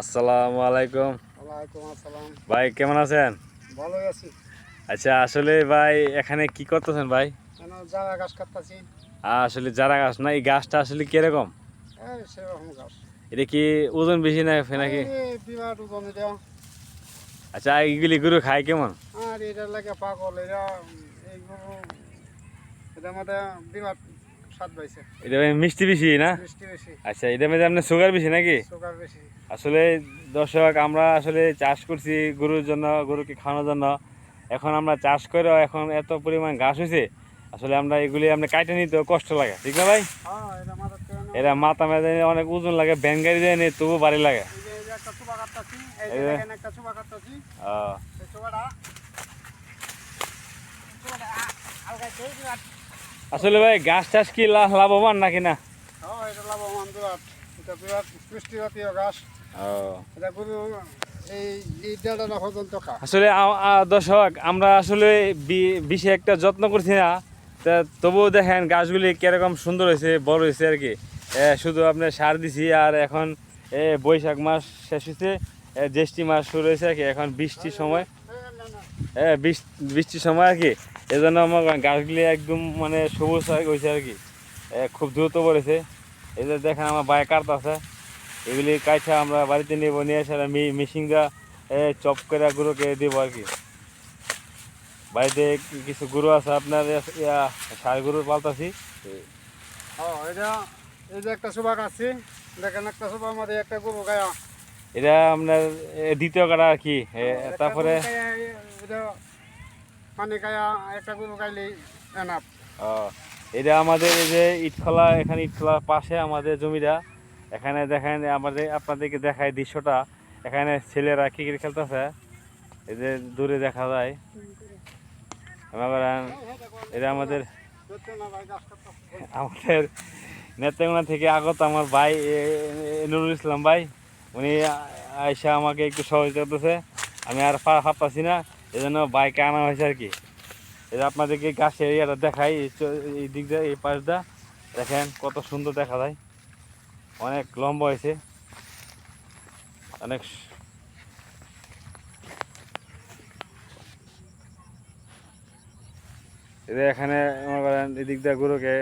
আসসালামু আলাইকুম। ভাই কেমন আছেন? ভালোই আছি। আচ্ছা আসলে ভাই এখানে কি করতেছেন ভাই? জায়গা গাছ কাটতেছি। আসলে যারা গাছ না এই গাছটা আসলে কীরকম? সেরকম গাছ এটা কি ওজন বেশি না নাকি? বিরাট ওজন এটা। আচ্ছা এইগুলি গরু খায় কেমন? আর এটার লাগে পাগল এরা এই গরু এটার মধ্যে বিরাট এটা মিষ্টি বেশি না? আচ্ছা এটার মধ্যে আপনার সুগার বেশি নাকি? আসলে দর্শক আমরা আসলে চাষ করছি গরুর জন্য গরুকে খাওয়ানোর জন্য। এখন আমরা চাষ করে এখন এত পরিমাণ ঘাস হয়েছে আসলে আমরা এগুলি আমরা কাটে নিতে কষ্ট লাগে ঠিক না ভাই? হ্যাঁ এটা এরা মাথা মেধে অনেক ওজন লাগে ব্যান গাড়ি দেয় নি তবু বাড়ি লাগে। এই আসলে ভাই গাছ টাছ কি লাভবান নাকি না? হ্যাঁ এটা লাভবান বিরাট। এটা বিরাট পুষ্টি গাছ। এটা গরু আসলে দর্শক আমরা আসলে বেশি একটা যত্ন করছি না। তা তবুও দেখেন গাছগুলি কীরকম সুন্দর হয়েছে বড় হয়েছে আর কি। এ, শুধু আপনার সার দিছি আর এখন বৈশাখ মাস শেষ হয়েছে। জ্যৈষ্ঠী মাস শুরু হয়েছে আর কি। এখন বৃষ্টির সময়। বৃষ- বৃষ্টির সময় আর কি। এই জন্য আমার গাছগুলি একদম মানে সবুজ হয়ে গেছে আর কি। খুব দ্রুত পড়েছে। এই যে দেখেন আমার বাইক কাট আছে। এগুলি কাইছা আমরা বাড়িতে নেব নিয়ে এসে মেশিনটা চপ করে গুঁড়োকে দেবো আর কি। বাড়িতে কিছু গুঁড়ো আছে আপনার সার গরু পালতাছি। এটা এই যে একটা সুবাক আছে দেখেন একটা গায়া এটা আপনার দ্বিতীয় কাটা আর কি। তারপরে এটা এটা আমাদের এই যে ইটখলা, এখানে ইটখলার পাশে আমাদের জমিটা। এখানে দেখেন, আমাদের, আপনাদেরকে দেখায় দৃশ্যটা। এখানে ছেলেরা ক্রিকেট খেলতেছে। এই যে দূরে দেখা যায়। এটা আমাদের আমাদের নেত্রকোনা থেকে আগত আমার ভাই নুরুল ইসলাম ভাই। উনি আ- আইসা আমাকে একটু সহযোগিতা করতেছে। আমি আর পা- পারতাছি না। এই জন্য বাইকে আনা হয়েছে আর কি। এটা আপনাদেরকে গাছের এরিয়াটা দেখাই, এই দিক দিয়ে, এই পাশটা দেখেন কত সুন্দর দেখা যায়। অনেক লম্বা হয়েছে। অনেক যে এখানে মনে করেন এদিক দিয়ে গরুকে